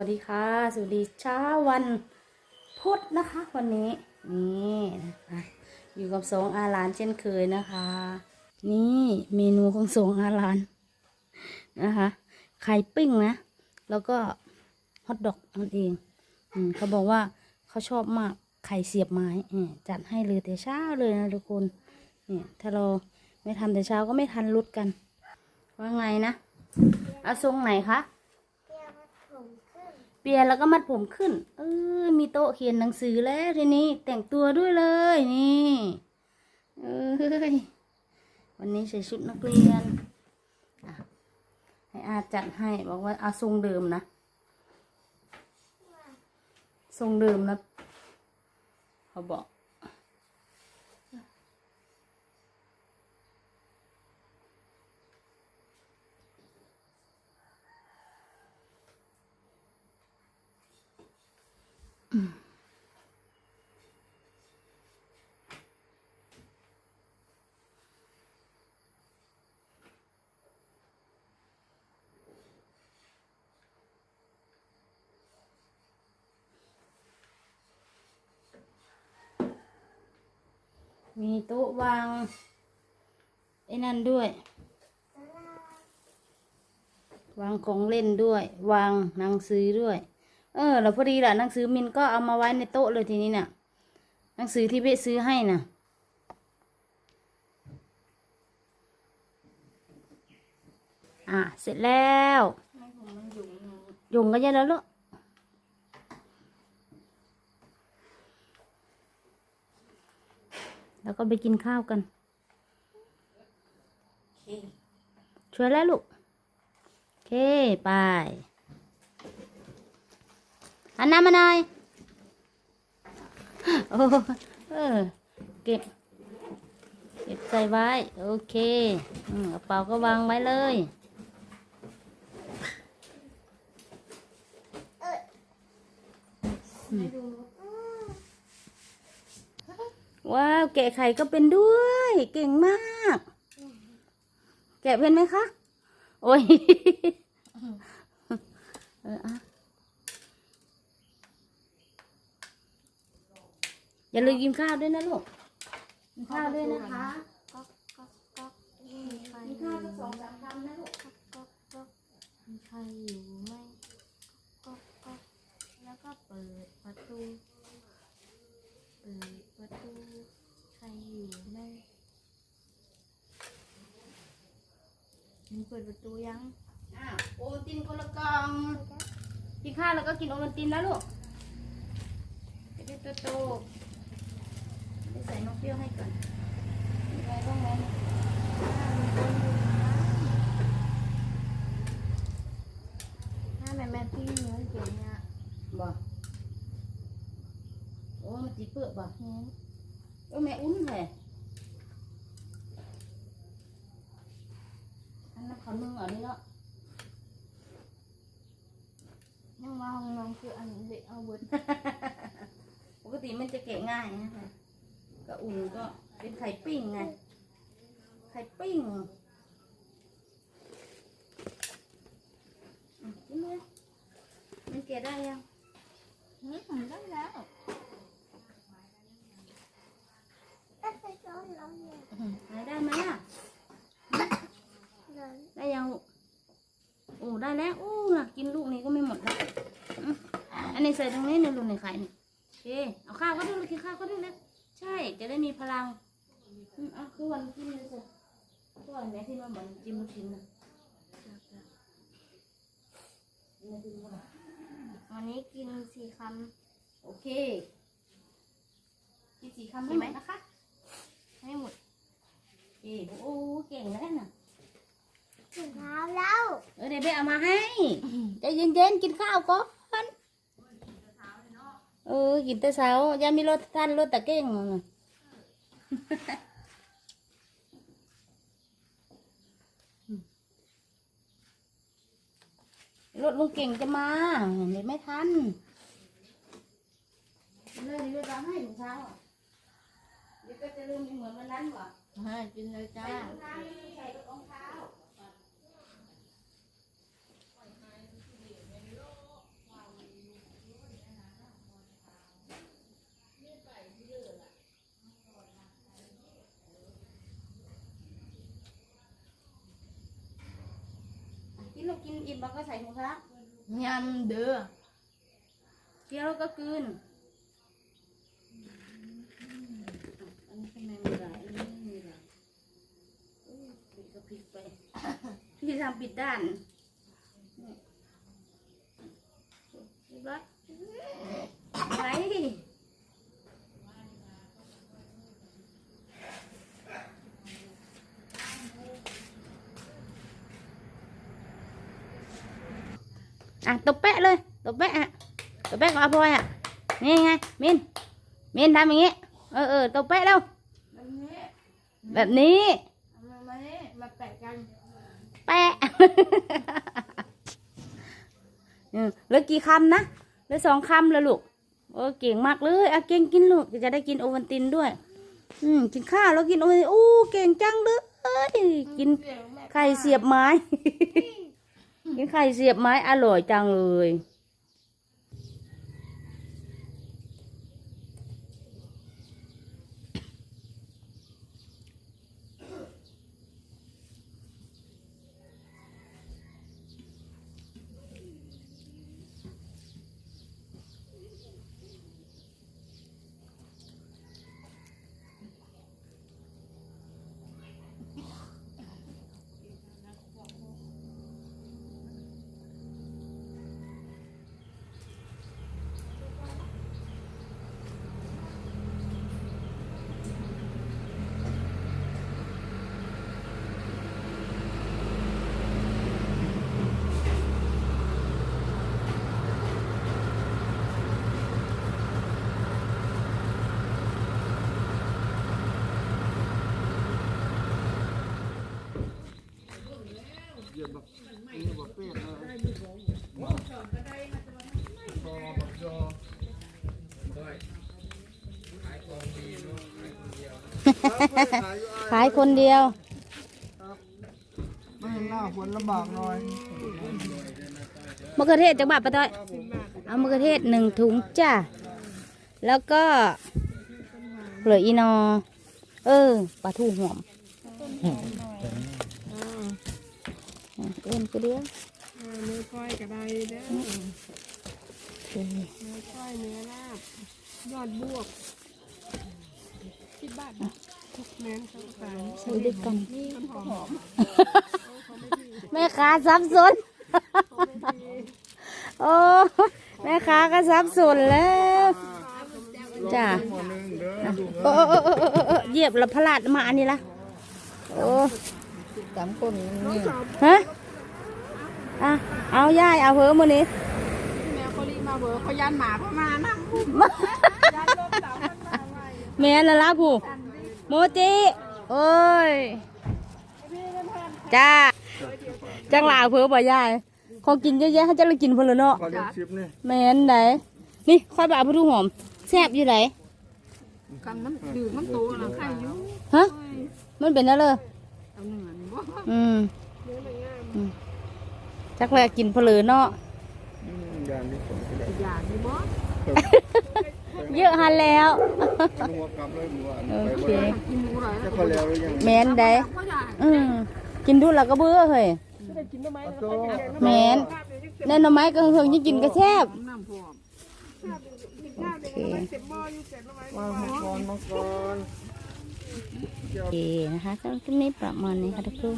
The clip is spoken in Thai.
สวัสดีค่ะ สวัสดีเช้าวันพุธนะคะ วันนี้นี่นะคะอยู่กับสองอาหลานเช่นเคยนะคะ นี่เมนูของสองอาหลานนะคะไข่ปิ้งนะ แล้วก็ฮอทดอกนั่นเองอืมเขาบอกว่าเขาชอบมากไข่เสียบไม้จัดให้เลยแต่เช้าเลยนะทุกคนเนี่ยถ้าเราไม่ทำแต่เช้าก็ไม่ทันรุดกัน ว่าไงนะอาทรงไหนคะ ปลี่ยนแล้วก็มัดผมขึ้น เออ มีโต๊ะเขียนหนังสือแล้วทีนี้แต่งตัวด้วยเลยนี่เอ้ยวันนี้ใส่ชุดนักเรียนให้อาจัดให้บอกว่าเอาทรงเดิมนะทรงเดิมนะเขาบอก มีโต๊ะวางไอ้นั่นด้วย วางของเล่นด้วย วางหนังสือด้วย เออแล้วพอดีแหละหนังสือมินก็เอามาไว้ในโต๊ะเลยทีนี้น่ะ หนังสือที่เบสซื้อให้น่ะอะเสร็จแล้วยุงก็เยอะแล้วลูก แล้วก็ไปกินข้าวกัน ช่วยแล้วลูก โอเค ไปหันหน้ามาหน่อย โอ้เออ เก็บ เก็บใส่ไว้ โอเคอืมกระเป๋าก็วางไว้เลย ว้าว แกะไข่ก็เป็นด้วย เก่งมาก แกะเป็นไหมคะ โอ้ยเอออะอย่าลืมกินข้าวด้วยนะลูก กินข้าวด้วยนะคะก๊อกก๊อกก๊อกมีใครกินข้าวสักสองสามคำนะลูกก๊อกก๊อกก๊อกมีใครอยู่ไหมก๊อกก๊อกแล้วก็เปิดประตูเปิด ประตูใครอยู่ไหมมีเปิดประตูยังอ้าวโอวัลตินคนละกล่องกินข้าวแล้วก็กินโอวัลตินแล้วลูกจะได้โตๆได้ใส่นกเปรี้ยวให้ก่อนมีอะไรบ้างไหมถ้าแม่แม่พี่เนื้อเก่งเนี่ยบ่โอ้มันจีเปื้อก บ่เออแม่อุ่นเลยอันนั้นเขานึ่งเอันนี้เนาะยังว่าห้องน้องคืออันเด็กเอาเบิดปกติมันจะแกะง่ายนะคะก็อุ่นก็เป็นไข่ปิ้งไงไข่ปิ้งอะกินเลยมันแกะได้ยังหืมผ มได้ไหนได้ไหมอะ ได้ยังโอ้ได้แล้วโอ้น่ะกินลูกนี้ก็ไม่หมดแล้วอันนี้ใส่ตรงนี้ในลูกในไข่นี่โอเคเอาข้าวก็ได้เลยกินข้าวก็ได้เลยใช่จะได้มีพลังอืมอะคือวันกินเลยสิก็วันไหนที่มันเหมือนจิมลูกชิ้นนะวันนี้กินสี่คำโอเคกินสี่คำได้ไหมนะคะ ให้หมดโอเคโอ้เก่งแล้วน่ะถึงเท้าแล้วเออเดี๋ยวไปเอามาให้ใจเย็นๆกินข้าวก่อนเออกินแต่เช้ายังมีรถท่านรถตะเก้งมารถลุงเก่งจะมาเดี๋ยวไม่ทันเลยเดี๋ยวจะให้ถึงเช้าอะเดี๋ยว ก็จะลืมเหมือนวันนั้นหรอมากินเลยจ้าใส่รองเท้าใส่รองเท้ากินลูกกินอิ่มแล้วก็ใส่ถุงเท้ายำเด้อเกี๊ยวแล้ก็กิน ปิดก็พลิกไป พี่ทำปิดด้านนี่เรียบร้อยอะไรอะตบแปะเลยตบแปะอะตบแปะกับอาพลอยอะนี่ไงมินมินทำอย่างงี้ เออเออตบแปะแล้วแบบนี้ แปะกันแปะเหลือกี่คำนะเหลือสองคำแล้วลูกโอ้เก่งมากเลยอะเก่งกินลูกจะได้กินโอวัลตินด้วย อืมกินข้าวแล้วกินโอวัลตินอู้เก่งจังเลยกินเดี๋ยวแม่ไข่เสียบไม้ กินไข่เสียบไม้อร่อยจังเลย เยี่ยมแบบนี่แบบเป็ดเลยพอแบบยอขายคนเดียว ไม่เห็นหน้าฝนลำบากหน่อยมะเขือเทศจากบาทปะต้อย เอามะเขือเทศหนึ่งถุงจ้าแล้วก็เหลืออีนอ เออปลาทูหอมอะเอิ้ นก็เดียวเนื้อก้อยก็ได้เด้อโอเคเนื้อก้อยเนื้อลาบยอดบวกสิบบาททุกแม่นทั้งสามใช้ด้วยกันต้นหอมแม่ค้าซับซ้อนโอ้แม่ค้าก็ซับสนแล้วจ้าหมอหนึ่งเด้อดูโอ้โอ้โอ้โอ้โอ้โอ้เหยียบแล้วพลาดมาอันนี้ละโอ้สามคนนี่ฮะ อะเอาย่ายเอาเพิ่มมือนี้แม่เขารีมาเบอร์เขายันหมาเขามานั่งยันลมสาวมันมาไว้แม่ละละผู้โมจิโอ้ยจ้าจังหลาเพิ่มบ่ยายเขากินเยอะแยะเขาจะเลยกินเพนเลยเนาะขอเลี้ยงชิปนี่แม่นไหนนี่ค่อยไปเอาไปดูหอมแซ่บอยู่ไหนกันมันดื่มมันโตแล้วใครอยู่ฮะมันเป็นอะไรเอาเหนือนบ่อืม จักแลกินเพลอเนาะอืมอย่างนี้ผมก็ได้อยากอยู่บ่เยอะหันแล้วเป็นหัวกลับเลยหมู่บ้านโอไปเคบ่ได้กินหมูหน่อยจะพอแล้วหรือยังแมนได้ก็อยากอืมกินดูแล้วก็เบื่อเฮ้ยเอาโซ่แมนแน่นอนไหมก็เพิ่งยิ่งกินก็แซ่บน้ำพร้อมโอเคมามังกรมังกรโอเคนะคะสำหรับคลิปนี้ประมาณนี้ค่ะทุกคน